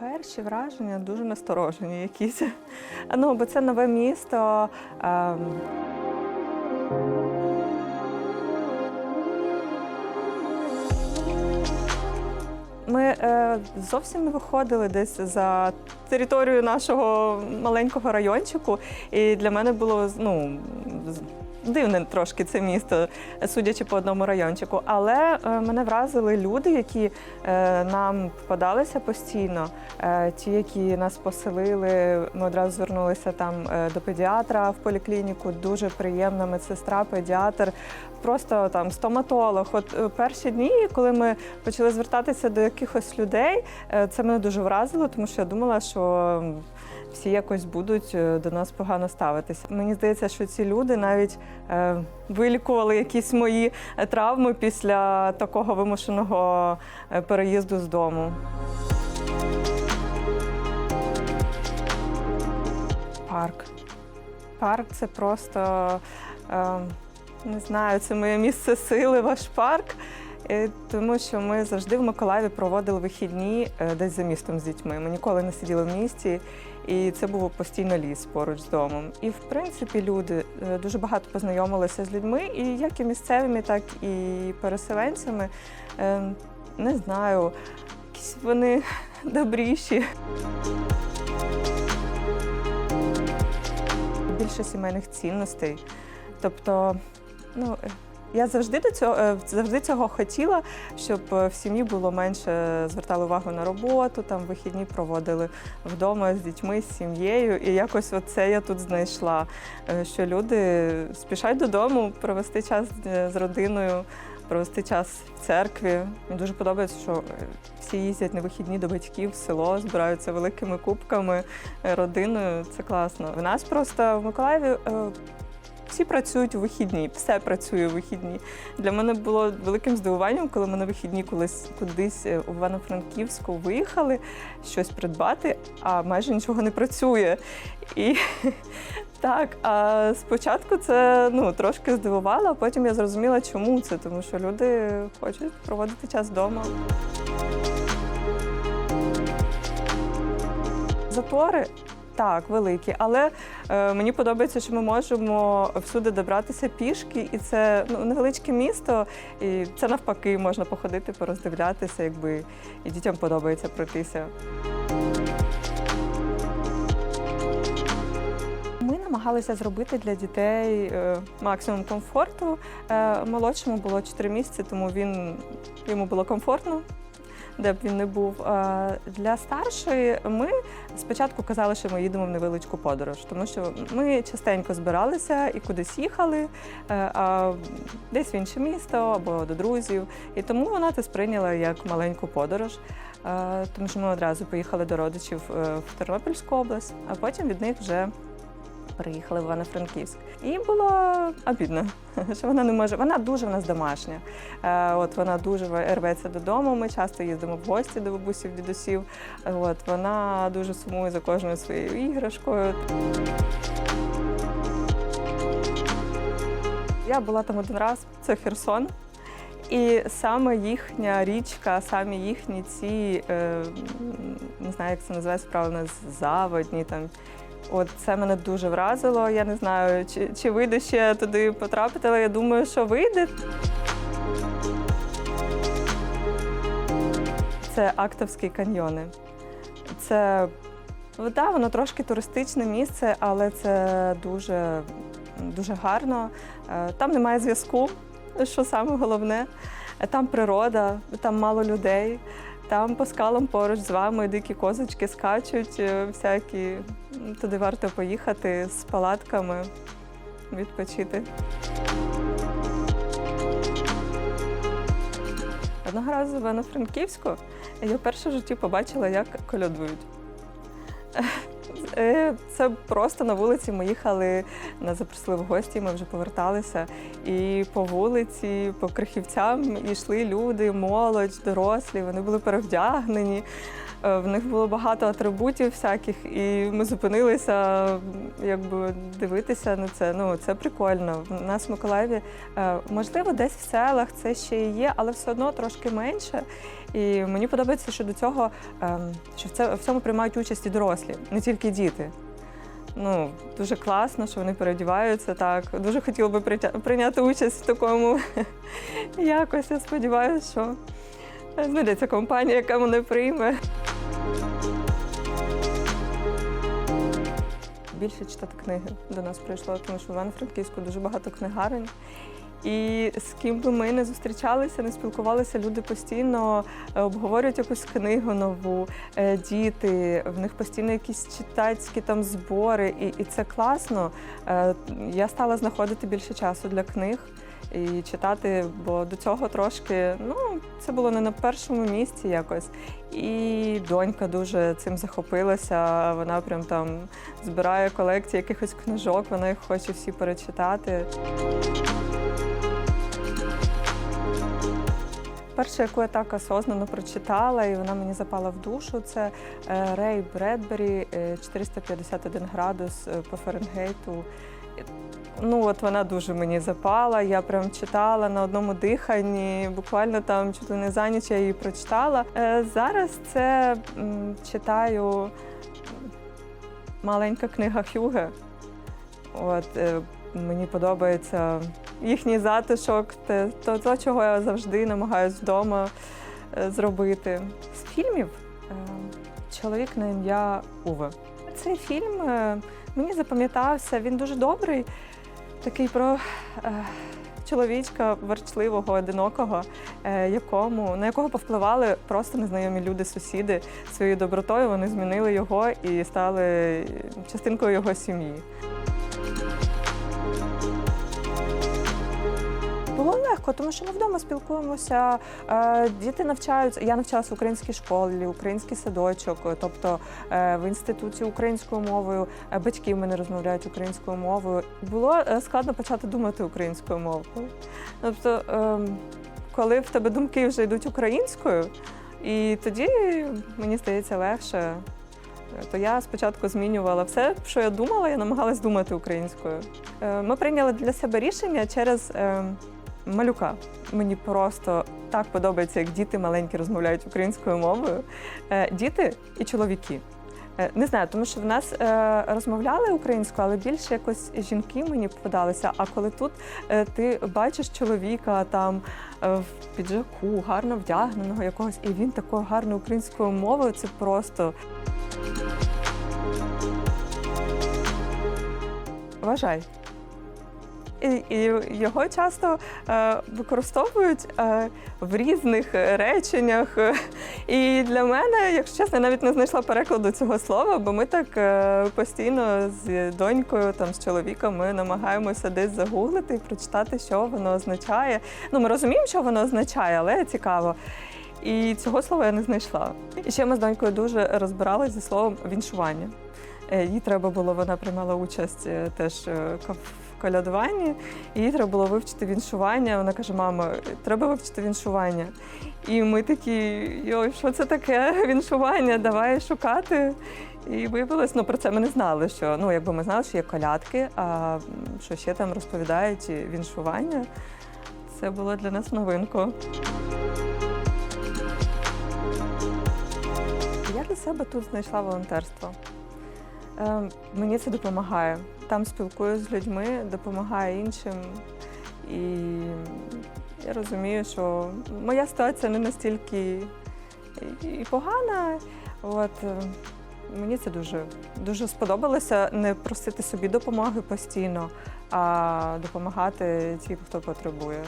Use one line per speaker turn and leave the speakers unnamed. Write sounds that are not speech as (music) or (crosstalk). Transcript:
Перші враження дуже насторожені якісь. (laughs) Ну, бо це нове місто. ем, Ми е, зовсім не виходили десь за територію нашого маленького райончику, і для мене було ну, дивне трошки це місто, судячи по одному райончику. Але е, мене вразили люди, які е, нам попадалися постійно. Е, ті, які нас поселили, ми одразу звернулися там до педіатра в поліклініку. Дуже приємна медсестра, педіатр, просто там стоматолог. От перші дні, коли ми почали звертатися до якихось людей, це мене дуже вразило, тому що я думала, що всі якось будуть до нас погано ставитися. Мені здається, що ці люди навіть вилікували якісь мої е, травми після такого вимушеного е, переїзду з дому. Парк. Парк це просто е, не знаю, це моє місце сили, ваш парк. Е, Тому що ми завжди в Миколаєві проводили вихідні е, десь за містом з дітьми. Ми ніколи не сиділи в місті, і це був постійно ліс поруч з домом. І в принципі люди е, дуже багато познайомилися з людьми, і як і місцевими, так і переселенцями. Не знаю, якісь вони (laughs) добріші. Більше сімейних цінностей. Тобто, ну. Е, Я завжди до цього е, завжди цього хотіла, щоб е, в сім'ї було менше звертали увагу на роботу, там вихідні проводили вдома з дітьми, з сім'єю. І якось це я тут знайшла. е, Що люди спішать додому провести час е, з родиною, провести час в церкві. Мені дуже подобається, що е, всі їздять на вихідні до батьків в село, збираються великими кубками е, родиною. Це класно. В нас просто в Миколаєві. Всі працюють у вихідні, все працює у вихідні. Для мене було великим здивуванням, коли ми на вихідні колись кудись е, у Івано-Франківську виїхали щось придбати, а майже нічого не працює. І (laughs) так, а спочатку це ну, трошки здивувало, а потім я зрозуміла, чому це, тому що люди хочуть проводити час вдома. Затори так, великі, але е, мені подобається, що ми можемо всюди добратися пішки, і це ну, невеличке місто, і це навпаки можна походити, пороздивлятися, якби і дітям подобається пройтися. Ми намагалися зробити для дітей е, максимум комфорту. Е, Молодшому було 4 місяці, тому він йому було комфортно. Де б він не був. Для старшої ми спочатку казали, що ми їдемо в невеличку подорож, тому що ми частенько збиралися і кудись їхали, е, а десь в інше місто або до друзів. І тому вона це сприйняла як маленьку подорож, Е, тому що ми одразу поїхали до родичів е, в Тернопільську область, а потім від них вже переїхали в Івано-Франківськ. І було обідно, (laughs) що вона не може. Вона дуже в нас домашня. Е, От вона дуже рветься додому. Ми часто їздимо в гості до бабусів, дідусів. От вона дуже сумує за кожною своєю іграшкою. Я була там один раз, це Херсон. І саме їхня річка, самі їхні ці, е, не знаю, як це називається правильно, заводні там. От це мене дуже вразило. Я не знаю, чи, чи вийде ще туди потрапити, але я думаю, що вийде. Це Актовські каньйони. Це вода, воно трошки туристичне місце, але це дуже, дуже гарно. Е, Там немає зв'язку, що саме головне. Е, Там природа, там мало людей. Там по скалам поруч з вами дикі козочки скачуть, е, всякі. Туди варто поїхати з палатками, відпочити. Одного разу в Івано-Франківську я вперше в житті побачила, як колядують. Е, Це просто на вулиці. Ми їхали, нас запросили в гості, ми вже поверталися. І по вулиці, по крихівцям йшли люди, молодь, дорослі, вони були перевдягнені. е, в них було багато атрибутів всяких, і ми зупинилися, якби дивитися на це. Ну це прикольно. У нас в Миколаєві, е, можливо, десь в селах це ще і є, але все одно трошки менше. І мені подобається, що до цього ем, що в це в цьому приймають участь і дорослі, не тільки діти. Ну, дуже класно, що вони переодіваються так. Дуже хотіла би прийняти участь в такому (laughs) якось. Я сподіваюся, що знайдеться компанія, яка мене прийме. Більше читати книги до нас прийшло, тому що в Івано-Франківську дуже багато книгарень. І з ким би ми не зустрічалися, не спілкувалися, люди постійно е, обговорюють якусь книгу нову, е, діти, в них постійно якісь читацькі там збори, і, і це класно. Е, Я стала знаходити більше часу для книг і читати, бо до цього трошки ну, це було не на першому місці якось. І донька дуже цим захопилася. Вона прям там збирає колекції якихось книжок, вона їх хоче всі перечитати. Перша, яку я так осознано прочитала, і вона мені запала в душу, це е, Рей Бредбері е, 451 градус е, по Фаренгейту. Ну, от вона дуже мені запала. Я прям читала на одному диханні, буквально там чуть ли не за ніч я її прочитала. Е, Зараз це читаю маленька книга Хюге. От, е, мені подобається їхній затишок, те, то, то, чого я завжди намагаюся вдома е, зробити. З фільмів е, чоловік на ім'я Уве. Цей фільм е, мені запам'ятався, він дуже добрий, такий про чоловічка ворчливого, одинокого, якому, на якого повпливали просто незнайомі люди, сусіди своєю добротою. Вони змінили його і стали частинкою його сім'ї. Було легко, тому що ми вдома спілкуємося. е, Діти навчаються. Я навчалася в українській школі, український садочок, тобто е, в інституті українською мовою. е, Батьки в мене розмовляють українською мовою. Було складно почати думати українською мовою. Тобто, ем, коли в тебе думки вже йдуть українською, і тоді мені здається легше. То я спочатку змінювала все, що я думала, я намагалась думати українською. Ми прийняли для себе рішення через е, малюка. Мені просто так подобається, як діти маленькі розмовляють українською мовою. Е, Діти і чоловіки. Е, Не знаю, тому що в нас е, розмовляли українською, але більше якось жінки мені попадалися. А коли тут ти бачиш чоловіка там в піджаку, гарно вдягненого якогось, і він такою гарною українською мовою, це просто Вважай. І, його часто е, використовують е, в різних реченнях. І для мене, якщо чесно, я навіть не знайшла перекладу цього слова, бо ми так е, постійно з донькою, там, з чоловіком, ми намагаємося десь загуглити і прочитати, що воно означає. Ну, ми розуміємо, що воно означає, але цікаво. І цього слова я не знайшла. І ще ми з донькою дуже розбиралися зі словом віншування. Е, Їй треба було, вона приймала участь е, теж е, колядуванні, і їй треба було вивчити віншування. Вона каже: мама, треба вивчити віншування. І ми такі, йой, що це таке віншування? Давай шукати. І виявилось, ну про це ми не знали, що ну якби ми знали, що є колядки, а що ще там розповідають віншування. Це було для нас новинку. Я для себе тут знайшла волонтерство. Е, Мені це допомагає. Там спілкуюся з людьми, допомагає іншим. І я розумію, що моя ситуація не настільки і- погана. От, е, мені це дуже, дуже сподобалося не просити собі допомоги постійно, а допомагати тим, хто потребує.